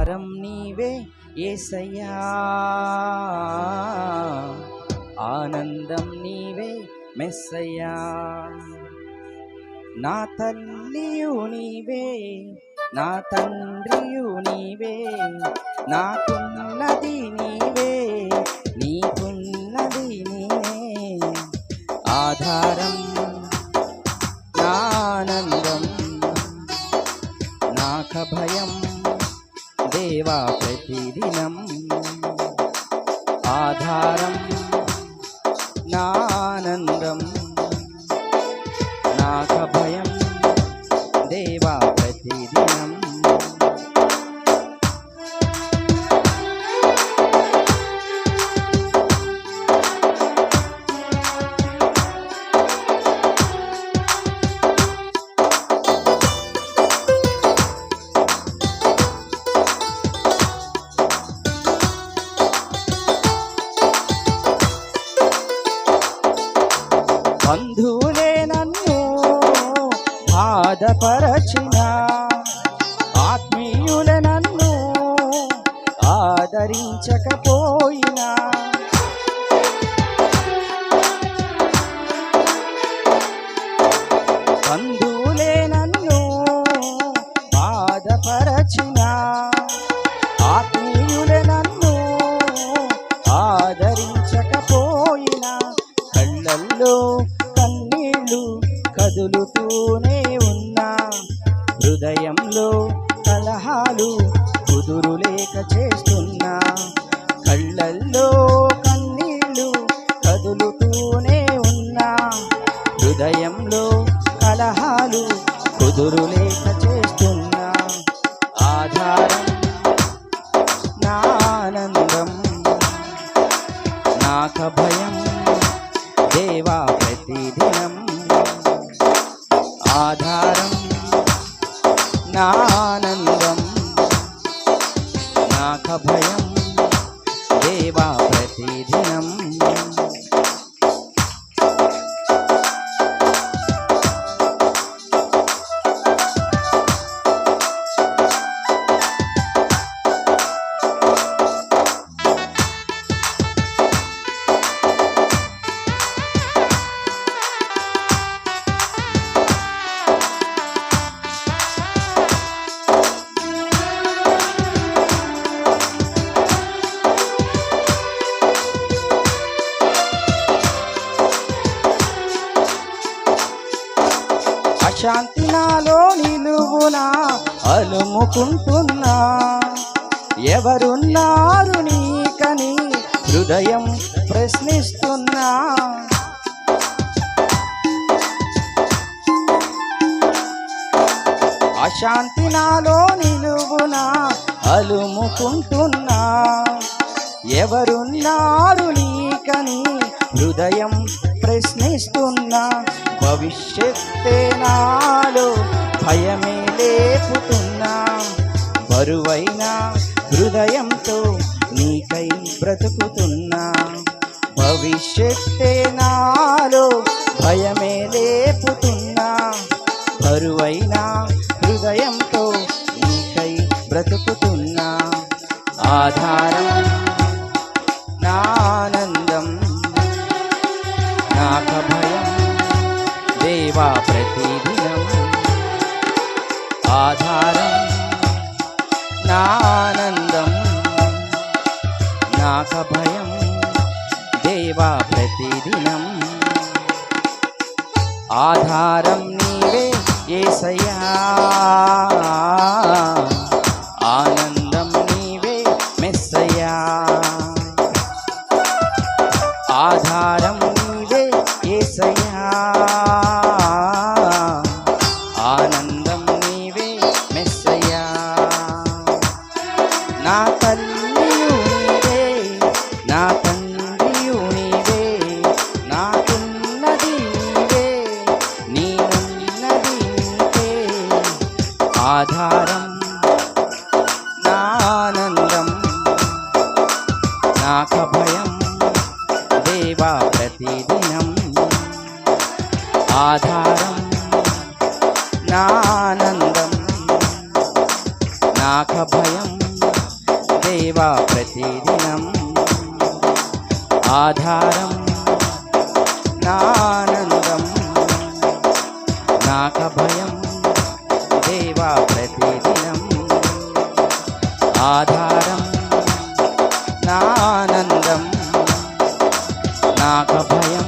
ఆధారం నీవే ఏసయ్యా. ఆనందం నీవే మెస్సయ్యా. నా తల్లియు నీవే నా తండ్రియు నీవే నాకున్నది నీవే నీకున్నది నీవే ఆధారం నా ఆనందం నాక భయం. దేవా ప్రతిదినం. ఆధారం నానందం. బాధపరచిన ఆత్మీయుల నన్ను ఆదరించకపోయి కదులుతూనే ఉన్నా. హృదయంలో కలహాలు కుదురులేక చేస్తున్నా. కళ్ళల్లో నానందం నాక భయం దేవా ప్రతిదినం శాంతి నాలో నిలువునా అలుముకుంటున్నా. ఎవరున్నారు నీకని హృదయం ప్రశ్నిస్తున్నా. అశాంతి నాలో నిలువునా అలుముకుంటున్నా. ఎవరున్నారు నీకని హృదయం ప్రశ్నిస్తున్నా భవిష్యత్తే నాలో భయమే లేపుతున్నా. బరువైన హృదయంతో నీకై బ్రతుకుతున్నా. భవిష్యత్తే నాలో భయమే లేపుతున్నా. బరువైన హృదయంతో నీకై బ్రతుకుతున్నా. ఆధారం నాన ప్రతిదినం ఆధారం. నా ఆనందం నాక భయం దేవా ప్రతిదినం ఆధారం నీవే ఏసయ్యా. ఆనందం నీవే మెస్సయ్యా. నా తల్లియు నీవే నా తండ్రియు నీవే నాకున్నది నీవే నీనున్నది నీవే ఆధారం నా ఆనందం నాక భయం దేవా ప్రతిదినం. ఆధారం నానందం నాక భయం దేవా ప్రతిదినం. ఆధారం నానందం. నాక భయం దేవా ప్రతిదినం. ఆధారం నానందం. నాక భయం